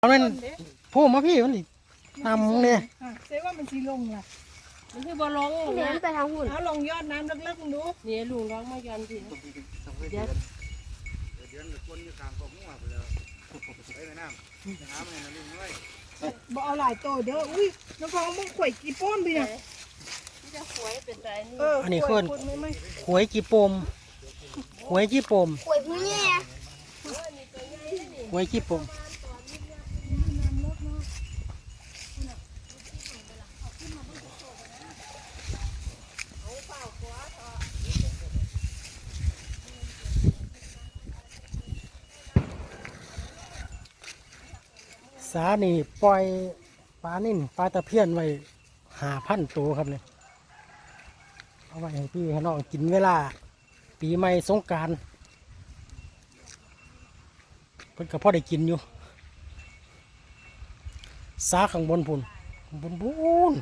เอามันพูดมาพี่มันดิทำเนี่ยอะเซว่ามันสีลงล่ะ มันคือบอลงเนี่ยนะมันไปทางหุ่นเอาลงยอดน้ำลึกๆมึงดูนี่ลุงร้องมายันทีเดี๋ยวเดือนกับคนอยู่กลางกองหัวไปแล้วไปไปน้ำไปหามันนะลุงเอ้ยบ่เอาหลายโตเด้อ อุ้ยน้องฟองมึงข่อยกี่ป้อนไปเนี่ยที่จะหวยเป็นไรนี่เอออันนี้ข่เพื่วอยนพูดไม่ไม่หวยจีปมหวยจีปมป่วยผู้แย่หวยจีปม สานี่ปล่อยปลานิ่นปลาตะเพียนไว้หาพันตัวครับเนี่ยเอาไว้ให้พี่ให้น้องกินเวลา ปีใหม่สงการเพิ่นก็พอได้กินอยู่สาข้างบนพุ่นบนพูน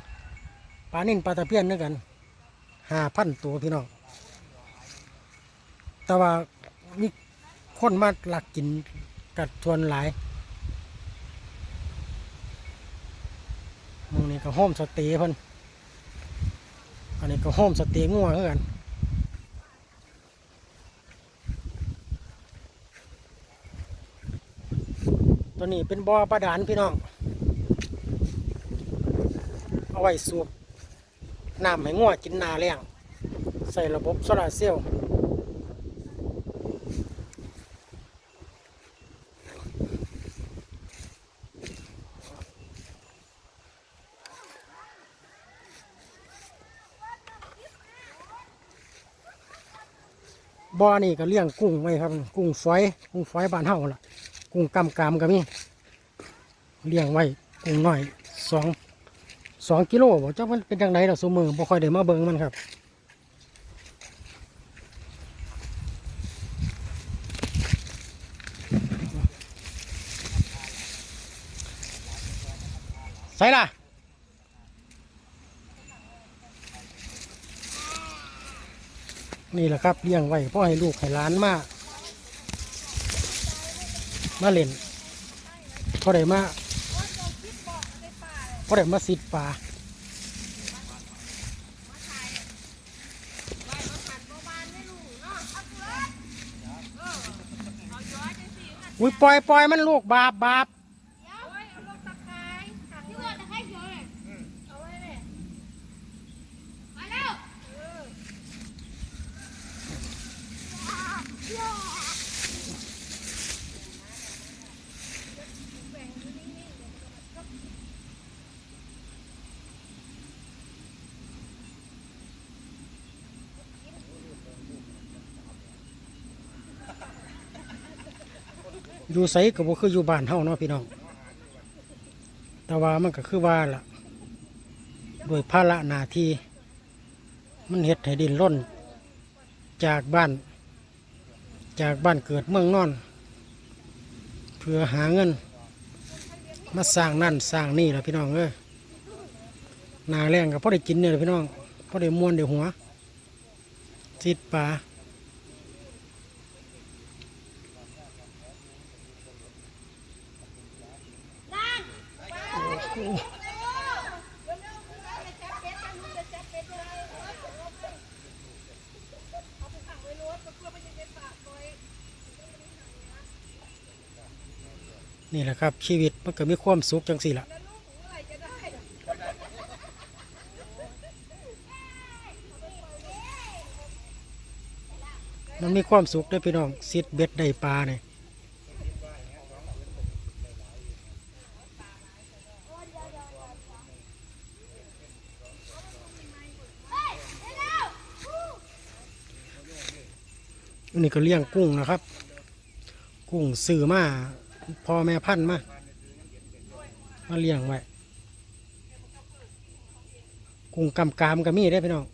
ปลานิ่นปลาตะเพียนด้วยกันหาพันตัวพี่น้องแต่ว่ามีคนมาหลักกินกัดชวนหลายหมึง นี่ก็โฮมสเตย์เพิ่นอันนี้ก็โฮมสเตย์งัวคือกันตัวนี้เป็นบ่อประดานพี่น้อง เอาไว้สูบน้ำให้งัวกินนาแรงใส่ระบบโซลาร์เซลล์ บ่อนี่ก็เลี้ยงกุ้งไว้ครับ กุ้งฝอย กุ้งฝอยบ้านเฮาล่ะ กุ้งกำกามก็มีเลี้ยงไว้กุ้งน้อยสองสองกิโลบอกเจ้ามันเป็นจังไดเราสมือบ่ค่อยได้มาเบิ่งมันครับใส่ล่ะ นี่แหละครับเลี้ยงไว้พ่อให้ลูกให้ล้านมามาเล่นพอได้มาพอได้มาสิดป่าอุ้ยปล่อยปล่อยมันลูกบาปบาป ที่ว่าจะให้เยอะเลยเอาไว้เลยมาแล้ว อยู่ไสก็บ่คืออยู่บ้านเฮาเนาะพี่น้อง แต่ว่ามันก็คือว่าล่ะโดยภาระหน้าที่ มันเฮ็ดให้ดินร่น จากบ้าน จากบ้านเกิดเมืองนอน เพื่อหาเงิน มาสร้างนั่นสร้างนี่แหละพี่น้องเอ้ยหนาแรงก็พอได้กินเนี่ยแหละพี่น้องพอได้มวนได้หัวสิดปลา นี่แหละครับ ชีวิตมันก็มีความสุขจังสี่ละมันมีความสุขได้อพี่น้องซิดเบ็ดได้ปลาเนี่ย อันนี้ก็เลี้ยงกุ้งนะครับ กุ้งซื้อมาพ่อแม่พันธุ์มา มาเลี้ยงไว้ กุ้งกำกามก็มีได้พี่น้อง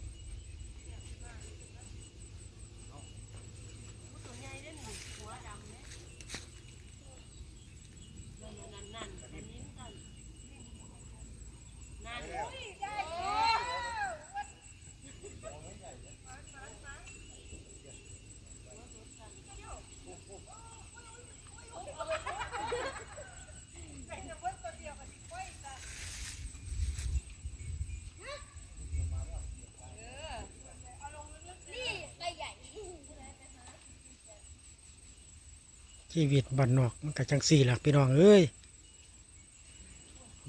ชีวิตบ้านนอกมันก็จังสี่ล่ะพี่น้องเอ้ย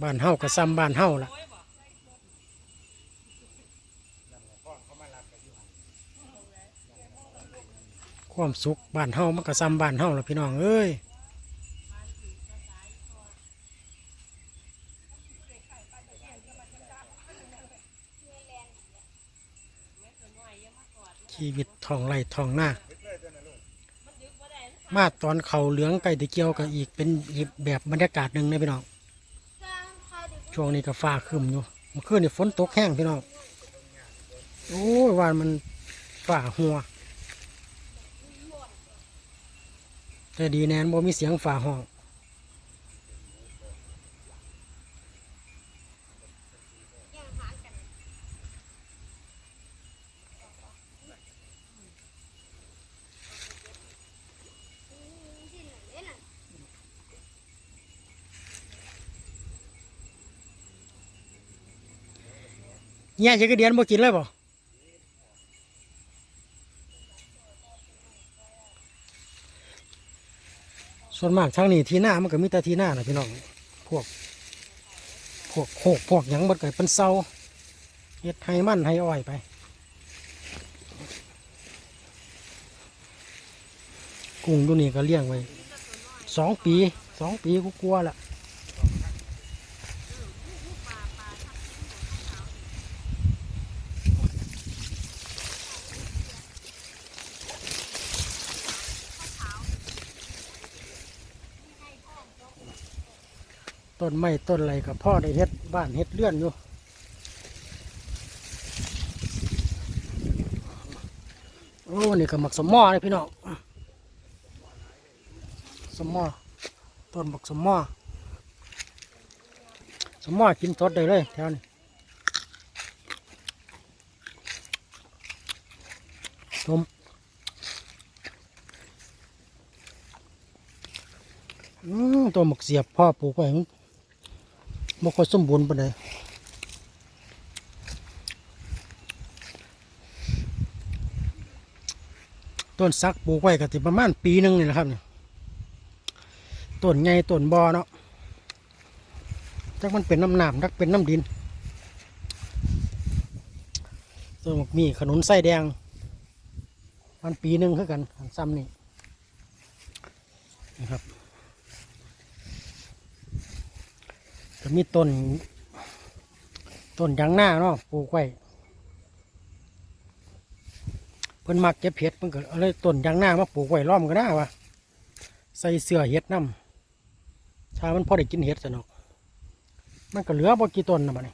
บ้านเฮาก็ซ้ำบ้านเฮาล่ะความสุขบ้านเฮามันก็ซ้ำบ้านเฮาล่ะพี่น้องเอ้ยชีวิตทองไร่ทองหน้า มาตอนเขาเหลืองไก่ตะเกียวกับอีกเป็นอีกแบบบรรยากาศหนึ่งนะพี่น้องช่วงนี้ก็ฟ้าครึมอยู่เมื่อคืนนี่ฝนตกแห้งพี่น้องโอ้ยวานมันฝ่าหัวแต่ดีแนนบ่มีเสียงฝ่าห้อง เนี่ยจะกระเดียนบ่กินเลยบ่ส่วนมากทางนี้ทีหน้ามันก็มีแต่ทีหน้านะพี่น้องพวก พวกโคกพวกหยังมันเกิดเป็นเศร้าเฮ็ดให้มันให้อ้อยไป กุ้งตัวนี้ก็เลี้ยงไว้สองปีสองปีกูกลัวละ ต้นไม้ต้นอะไรกับพ่อได้เฮ็ดบ้านเฮ็ดเลื่อนอยู่โอ้นี่ก็หมักสมมอเลยพี่น้องสมมอต้นหมักสมมอสมมอกินสดได้เลยแถวนี้ต้มอืมตัวหมักเสียบพ่อปลูกไว้ บ่ค่อยสมบูรณ์ปานใดต้นสักปลูกไว้ก็สิประมาณปีหนึงนี่แหละครับเนี่ยต้นใหญ่ต้นบอเนาะจักมันเป็นน้ำหนามจักเป็นน้ำดินต้นมกมีขนุนไส้แดงมันปีหนึ่งคือกันอันซ้ำนี่นะครับ ก็มีต้น ต้นยางหน้าเนาะปลูกไว้เพิ่นมักเก็บเห็ดเพิ่นก็เอาเลยต้นยางหน้ามาปลูกไว้ล้อมกันหน้าวะใส่เสื้อเห็ดน้ำชามันพอได้กินเห็ดสนอก มันก็เหลือบ่กี่ต้นนะบัดนี้